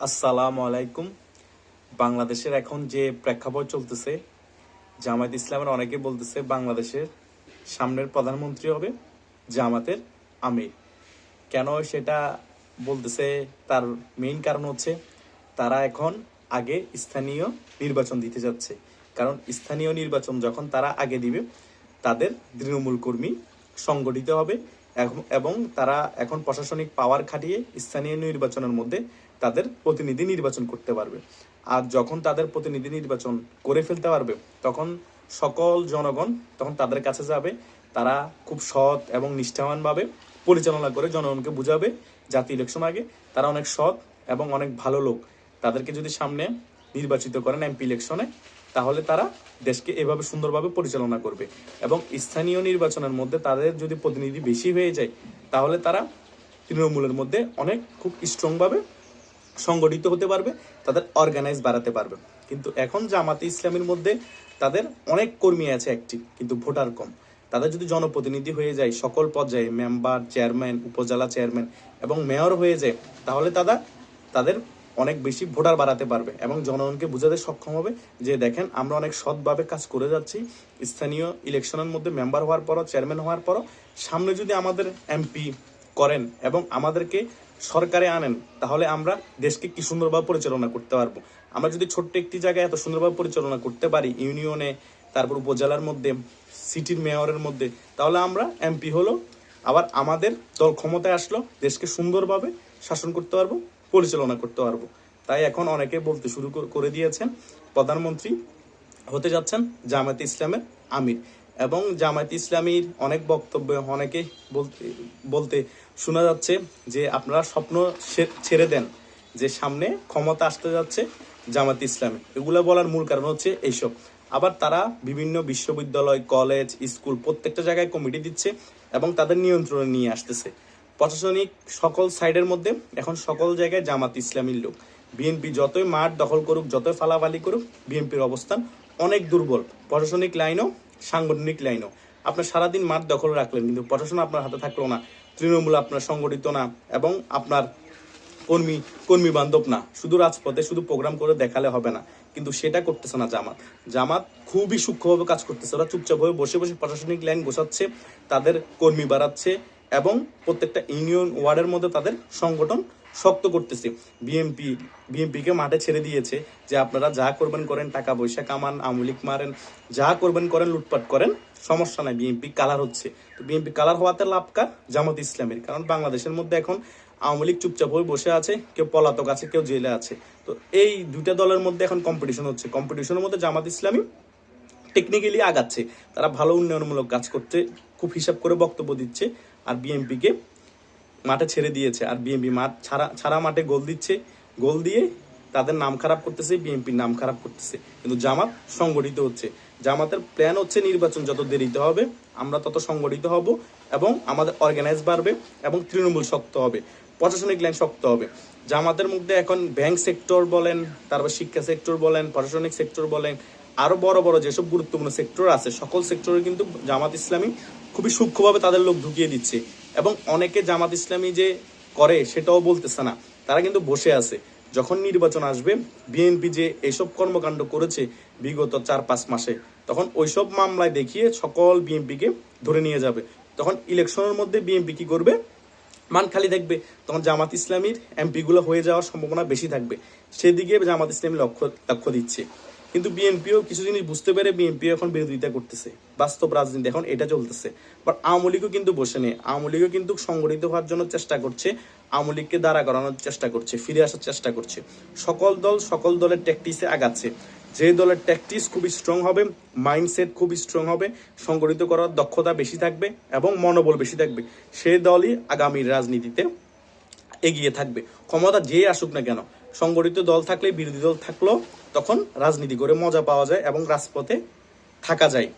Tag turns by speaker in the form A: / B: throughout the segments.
A: আসসালামু আলাইকুম। বাংলাদেশের এখন যে প্রেক্ষাপট চলতেছে, জামায়াত ইসলামের অনেকে বলতেছে বাংলাদেশের সামনের প্রধানমন্ত্রী হবে জামাতের আমির। কেন সেটা বলতেছে তার মেইন কারণ হচ্ছে তারা এখন আগে স্থানীয় নির্বাচন দিতে যাচ্ছে। কারণ স্থানীয় নির্বাচন যখন তারা আগে দিবে, তাদের তৃণমূল কর্মী সংগঠিত হবে এবং তারা এখন প্রশাসনিক পাওয়ার খাটিয়ে স্থানীয় নির্বাচনের মধ্যে তাদের প্রতিনিধি নির্বাচন করতে পারবে। আর যখন তাদের প্রতিনিধি নির্বাচন করে ফেলতে পারবে, তখন সকল জনগণ তখন তাদের কাছে যাবে। তারা খুব সৎ এবং নিষ্ঠাবানভাবে পরিচালনা করে জনগণকে বুঝাবে জাতি ইলেকশন আগে। তারা অনেক সৎ এবং অনেক ভালো লোক। তাদেরকে যদি সামনে নির্বাচিত করেন এমপি ইলেকশনে তাহলে তারা দেশকে এভাবে সুন্দরভাবে পরিচালনা করবে। এবং স্থানীয় নির্বাচনের মধ্যে তাদের যদি প্রতিনিধি বেশি হয়ে যায়, তাহলে তারা তৃণমূলের মধ্যে অনেক খুব স্ট্রংভাবে সংগঠিত হতে পারবে, তাদের অর্গানাইজ বাড়াতে পারবে। কিন্তু এখন জামাতে ইসলামের মধ্যে তাদের অনেক কর্মী আছে অ্যাক্টিভ কিন্তু ভোটার কম। তাদের যদি জনপ্রতিনিধি হয়ে যায়, সকল পর্যায়ে মেম্বার চেয়ারম্যান উপজেলা চেয়ারম্যান এবং মেয়র হয়ে যায়, তাহলে তারা তাদের অনেক বেশি ভোটার বাড়াতে পারবে এবং জনগণকে বোঝাতে সক্ষম হবে যে দেখেন, আমরা অনেক সৎভাবে কাজ করে যাচ্ছি। স্থানীয় ইলেকশনের মধ্যে মেম্বার হওয়ার পরও চেয়ারম্যান হওয়ার পরও, সামনে যদি আমাদের এমপি করেন এবং আমাদেরকে সরকারে আনেন, তাহলে আমরা দেশকে কি সুন্দরভাবে পরিচালনা করতে পারব? আমরা যদি ছোট্ট একটি জায়গায় এত সুন্দরভাবে পরিচালনা করতে পারি, ইউনিয়নে, তারপর উপজেলার মধ্যে, সিটির মেয়রের মধ্যে, তাহলে আমরা এমপি হলো, আবার আমাদের দল ক্ষমতায় আসলো, দেশকে সুন্দরভাবে শাসন করতে পারব, পরিচালনা করতে পারব। তাই এখন অনেকে বলতে শুরু করে দিয়েছেন, প্রধানমন্ত্রী হতে যাচ্ছেন জামায়াতে ইসলামের আমির। এবং জামায়াতে ইসলামীর অনেক বক্তব্য অনেকে বলতে বলতে শোনা যাচ্ছে যে আপনারা স্বপ্ন ছেড়ে দেন যে সামনে ক্ষমতা আসতে যাচ্ছে জামাত ইসলামী। এগুলো বলার মূল কারণ হচ্ছে এইসব। আবার তারা বিভিন্ন বিশ্ববিদ্যালয়, কলেজ, স্কুল প্রত্যেকটা জায়গায় কমিটি দিচ্ছে এবং তাদের নিয়ন্ত্রণে নিয়ে আসতেছে। প্রশাসনিক সকল সাইডের মধ্যে এখন সকল জায়গায় জামাত ইসলামীর লোক। বিএনপি যতই মাঠ দখল করুক, যতই ফালাফালি করুক, বিএনপির অবস্থান অনেক দুর্বল। প্রশাসনিক লাইনও, সাংগঠনিক লাইনও। আপনার সারাদিন মাঠ দখল রাখলেন, কিন্তু প্রশাসন আপনার হাতে থাকল না। তৃণমূল আপনার সংগঠিত না এবং আপনার কর্মী কর্মী বান্ধব না। শুধু রাজপথে শুধু প্রোগ্রাম করে দেখালে হবে না। কিন্তু সেটা করতেছে না জামাত। জামাত খুবই সূক্ষ্মভাবে কাজ করতেছে। ওরা চুপচাপভাবে বসে বসে প্রশাসনিক লাইন গোছাচ্ছে, তাদের কর্মী বাড়াচ্ছে এবং প্রত্যেকটা ইউনিয়ন ওয়ার্ডের মধ্যে তাদের সংগঠন শক্ত করতেছে। বিএমপি বিএমপিকে মাঠে ছেড়ে দিয়েছে যে আপনারা যা করবেন করেন, টাকা পয়সা কামান আমলিক মারেন, যা করবেন করেন, লুটপাট করেন সমস্যা নাই বিএনপি কালার হচ্ছে। তো বিএনপি কালার হওয়াতে লাভ কার? জামাত ইসলামের। কারণ বাংলাদেশের মধ্যে এখন আওয়ামী লীগ চুপচাপ হয়ে বসে আছে, কেউ পলাতক আছে, কেউ জেলে আছে। তো এই দুইটা দলের মধ্যে এখন কম্পিটিশন হচ্ছে। কম্পিটিশনের মধ্যে জামাত ইসলামী টেকনিক্যালি আগাচ্ছে। তারা ভালো উন্নয়নমূলক কাজ করতে খুব হিসাব করে বক্তব্য দিচ্ছে, আর বিএনপিকে মাঠে ছেড়ে দিয়েছে। আর বিএনপি মাঠ ছাড়া ছাড়া মাঠে গোল দিচ্ছে। গোল দিয়ে তাদের নাম খারাপ করতেছে, বিএনপির নাম খারাপ করতেছে। কিন্তু জামাত সংগঠিত হচ্ছে। জামাতের প্ল্যান হচ্ছে নির্বাচন যত দেরিতে হবে, আমরা তত সংগঠিত হব এবং আমাদের অর্গানাইজ বাড়বে এবং তৃণমূল শক্ত হবে, প্রশাসনিক লাইন শক্ত হবে। জামাতের মধ্যে এখন ব্যাংক সেক্টর বলেন, তারপর শিক্ষা সেক্টর বলেন, প্রশাসনিক সেক্টর বলেন, আরও বড় বড় যেসব গুরুত্বপূর্ণ সেক্টর আছে, সকল সেক্টরে কিন্তু জামাত ইসলামী খুবই সূক্ষ্মভাবে তাদের লোক ঢুকিয়ে দিচ্ছে। এবং অনেকে জামাত ইসলামী যে করে সেটাও বলতেছে না। তারা কিন্তু বসে আছে। যখন নির্বাচন আসবে, বিএনপি যে এইসব কর্মকাণ্ড করেছে বিগত চার পাঁচ মাসে, তখন ওইসব মামলায় দেখিয়ে সকল বিএনপিকে ধরে নিয়ে যাবে। তখন ইলেকশনের মধ্যে বিএনপি কি করবে? মান খালি থাকবে। তখন জামাত ইসলামীর এমপিগুলো হয়ে যাওয়ার সম্ভাবনা বেশি থাকবে। সেদিকে জামাত ইসলামী লক্ষ্য লক্ষ্য দিচ্ছে। কিন্তু বিএনপিও কিছু জিনিস বুঝতে পেরে বিএনপিও এখন বিরোধিতা করতেছে। বাস্তব রাজনীতি এখন এটা চলতেছে। বাট আওয়ামী লীগও কিন্তু বসে নেই। আওয়ামী লীগও কিন্তু সংগঠিত হওয়ার জন্য চেষ্টা করছে। আওয়ামী লীগকে দাঁড়া করানোর চেষ্টা করছে, ফিরে আসার চেষ্টা করছে। সকল দল সকল দলের ট্যাকটিসে আগাচ্ছে। যে দলের ট্যাকটিস খুবই স্ট্রং হবে মাইন্ডসেট খুবই স্ট্রং হবে, সংগঠিত করার দক্ষতা বেশি থাকবে এবং মনোবল বেশি থাকবে, সে দলই আগামীর রাজনীতিতে এগিয়ে থাকবে। ক্ষমতা যে আসুক না কেন, সংগঠিত দল থাকলে, বিরোধী দল থাকলেও তখন রাজনীতি করে মজা পাওয়া যায় এবং রাজপথে থাকা যায়।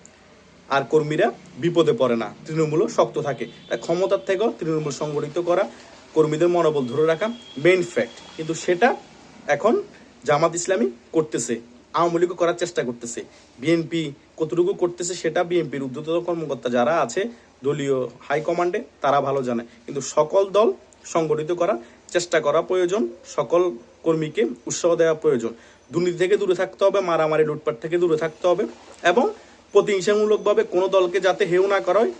A: আর কর্মীরা বিপদে পড়ে না, তৃণমূলও শক্ত থাকে। তাই ক্ষমতার থেকেও তৃণমূল সংগঠিত করা, কর্মীদের মনোবল ধরে রাখা মেইন ফ্যাক্ট কিন্তু সেটা এখন জামাত ইসলামী করতেছে, আওয়ামী লীগও করার চেষ্টা করতেছে। বিএনপি কতটুকু করতেছে সেটা বিএনপির ঊর্ধ্বতন কর্মকর্তা যারা আছে, দলীয় হাইকমান্ডে তারা ভালো জানে। কিন্তু সকল দল সংগঠিত করার চেষ্টা করা প্রয়োজন, সকল কর্মীকে উৎসাহ দেওয়া প্রয়োজন। দুর্নীতি থেকে দূরে থাকতে হবে, মারামারি লুটপাট থেকে দূরে থাকতে হবে এবং প্রতিহিংসামূলকভাবে কোনো দলকে যাতে হেউ না করায়,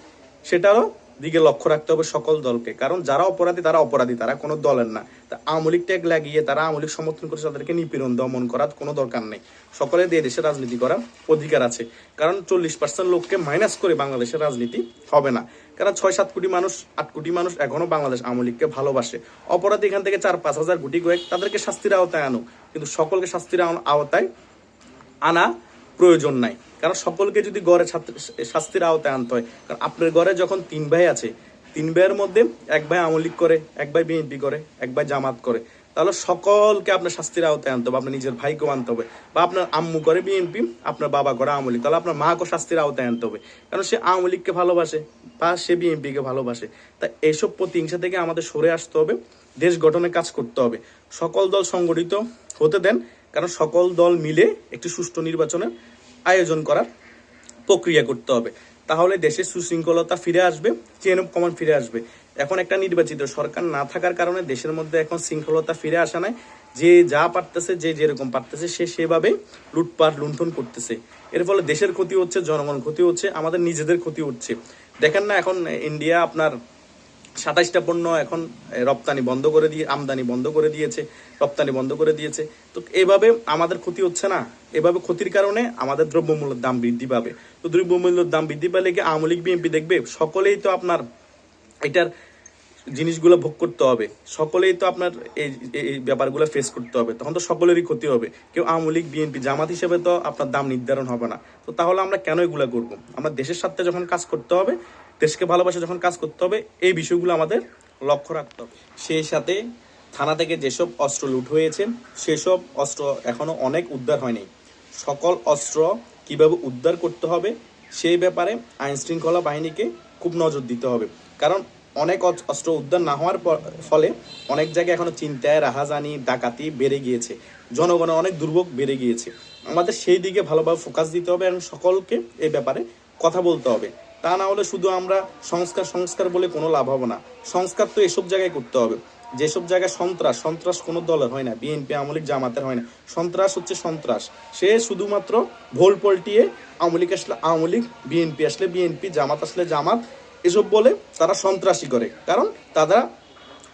A: সেটারও দিকে লক্ষ্য রাখতে হবে সকল দলকে। কারণ যারা অপরাধী, তারা অপরাধী, তারা কোনো দলের না। তা আওয়ামী লীগ ট্যাগ লাগিয়ে তারা আওয়ামী লীগ সমর্থন করে তাদেরকে নিপীড়ন, দমন করার কোনো দরকার নেই। সকলের দিয়ে দেশে রাজনীতি করার অধিকার আছে। কারণ চল্লিশ পার্সেন্ট লোককে মাইনাস করে বাংলাদেশের রাজনীতি হবে না। কারণ ছয় সাত কোটি মানুষ, আট কোটি মানুষ এখনও বাংলাদেশ আওয়ামী লীগকে ভালোবাসে। অপরাধী এখান থেকে চার পাঁচ হাজার কোটি কয়েক তাদেরকে শাস্তির আওতায় আনো কিন্তু সকলকে শাস্তির আওতায় আনা প্রয়োজন নাই। কারণ সকলকে যদি গড়ে শাস্তির আওতায় আনতে হয়, কারণ আপনার ঘরে যখন তিন ভাই আছে, তিন ভাইয়ের মধ্যে এক ভাই আমলিক করে, এক ভাই বিএনপি করে, এক ভাই জামাত করে, তাহলে সকলকে আপনার শাস্তির আওতায় আনতে হবে, আপনার নিজের ভাইকেও আনতে হবে বা আপনার আম্মু করে বিএনপি, আপনার বাবা করে আওয়ামী লীগ, তাহলে আপনার মাকেও শাস্তির আওতায় আনতে হবে। কারণ সে আওয়ামী লীগকে ভালোবাসে বা সে বিএনপিকে ভালোবাসে। তা এইসব প্রতিহিংসা থেকে আমাদের সরে আসতে হবে, দেশ গঠনে কাজ করতে হবে। সকল দল সংগঠিত হতে দেন, কারণ সকল দল মিলে একটি সুষ্ঠু নির্বাচনের আয়োজন করার প্রক্রিয়া করতে হবে। তাহলে দেশে সুশৃঙ্খলতা ফিরে আসবে চেন অফ কমান্ড ফিরে আসবে। এখন একটা নির্বাচিত সরকার না থাকার কারণে দেশের মধ্যে এখন শৃঙ্খলতা ফিরে আসা নাই। যে যা পারতেছে, যে যেরকম পারতেছে, সে সেভাবে লুটপাট, লুণ্ঠন করতেছে। এর ফলে দেশের ক্ষতি হচ্ছে জনগণ ক্ষতি হচ্ছে, আমাদের নিজেদের ক্ষতি হচ্ছে। দেখেন না, এখন ইন্ডিয়া আপনার সাতাইশটা পণ্য এখন রপ্তানি বন্ধ করে দিয়ে, আমদানি বন্ধ করে দিয়েছে, রপ্তানি বন্ধ করে দিয়েছে। তো এভাবে আমাদের ক্ষতি হচ্ছে না। এভাবে ক্ষতির কারণে আমাদের দ্রব্যমূল্যের দাম বৃদ্ধি পাবে। তো দ্রব্যমূল্যের দাম বৃদ্ধি পেলে কি আওয়ামী লীগ, বিএনপি দেখবে? সকলেই তো আপনার এটার জিনিসগুলো ভোগ করতে হবে। সকলেই তো আপনার এই এই ব্যাপারগুলো ফেস করতে হবে। তখন তো সকলেরই ক্ষতি হবে। কেউ আওয়ামী লীগ বিএনপি জামাত হিসেবে তো আপনার দাম নির্ধারণ হবে না। তো তাহলে আমরা কেন এগুলা করব? আমরা দেশের সাথে যখন কাজ করতে হবে, দেশকে ভালোবাসে যখন কাজ করতে হবে, এই বিষয়গুলো আমাদের লক্ষ্য রাখতে হবে। সেই সাথে থানা থেকে যেসব অস্ত্র লুট হয়েছে, সেসব অস্ত্র এখনও অনেক উদ্ধার হয়নি। সকল অস্ত্র কীভাবে উদ্ধার করতে হবে, সেই ব্যাপারে আইন শৃঙ্খলা বাহিনীকে খুব নজর দিতে হবে। কারণ অনেক অস্ত্র উদ্ধার না হওয়ার ফলে অনেক জায়গায় এখনও চিন্তায়, রাহাজানি, ডাকাতি বেড়ে গিয়েছে। জনগণের অনেক দুর্ভোগ বেড়ে গিয়েছে। আমাদের সেই দিকে ভালোভাবে ফোকাস দিতে হবে এবং সকলকে এই ব্যাপারে কথা বলতে হবে। তা না হলে শুধু আমরা সংস্কার সংস্কার বলে কোনো লাভ হবে না। সংস্কার তো এসব জায়গায় করতে হবে। যেসব জায়গায় সন্ত্রাস সন্ত্রাস কোনো দলের হয় না। বিএনপি আমলিক জামাতের হয় না। সন্ত্রাস হচ্ছে সন্ত্রাস। সে শুধুমাত্র ভোল পল্টিয়ে আওয়ামী লীগ আসলে আওয়ামী লীগ, বিএনপি আসলে বিএনপি, জামাত আসলে জামাত। এসব বলে তারা সন্ত্রাসী করে। কারণ তারা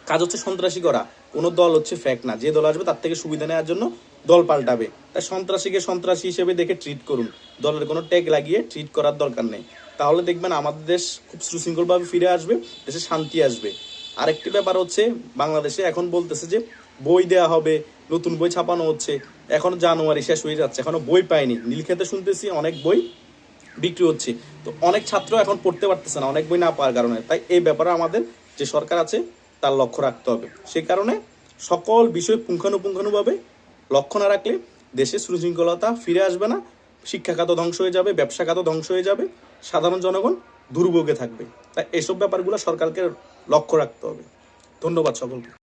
A: কাজ হচ্ছে সন্ত্রাসী করা। কোনো দল হচ্ছে ফ্যাক না। যে দল আসবে তার থেকে সুবিধা নেওয়ার জন্য দল পাল্টাবে। তাই সন্ত্রাসীকে সন্ত্রাসী হিসেবে দেখে ট্রিট করুন। দলের কোনো ট্যাগ লাগিয়ে ট্রিট করার দরকার নেই। তাহলে দেখবেন আমাদের দেশ খুব সুশৃঙ্খলভাবে ফিরে আসবে, দেশে শান্তি আসবে। আরেকটি ব্যাপার হচ্ছে বাংলাদেশে এখন বলতেছে যে বই দেয়া হবে, নতুন বই ছাপানো হচ্ছে। এখন জানুয়ারি শেষ হয়ে যাচ্ছে। এখনও বই পাইনি। নীলক্ষেতে শুনতেছি অনেক বই বিক্রি হচ্ছে। তো অনেক ছাত্র এখন পড়তে পারতেছে না, অনেক বই না পাওয়ার কারণে। তাই এই ব্যাপারে আমাদের যে সরকার আছে, তার লক্ষ্য রাখতে হবে। সেই কারণে সকল বিষয় পুঙ্খানুপুঙ্খানুভাবে লক্ষ্য না রাখলে দেশে সুশৃঙ্খলতা ফিরে আসবে না, শিক্ষা খাত ধ্বংস হয়ে যাবে, ব্যবসা খাত ধ্বংস হয়ে যাবে, সাধারণ জনগণ দুর্ভোগে থাকবে। তাই এইসব ব্যাপারগুলো সরকারকে লক্ষ্য রাখতে হবে। ধন্যবাদ সকলকে।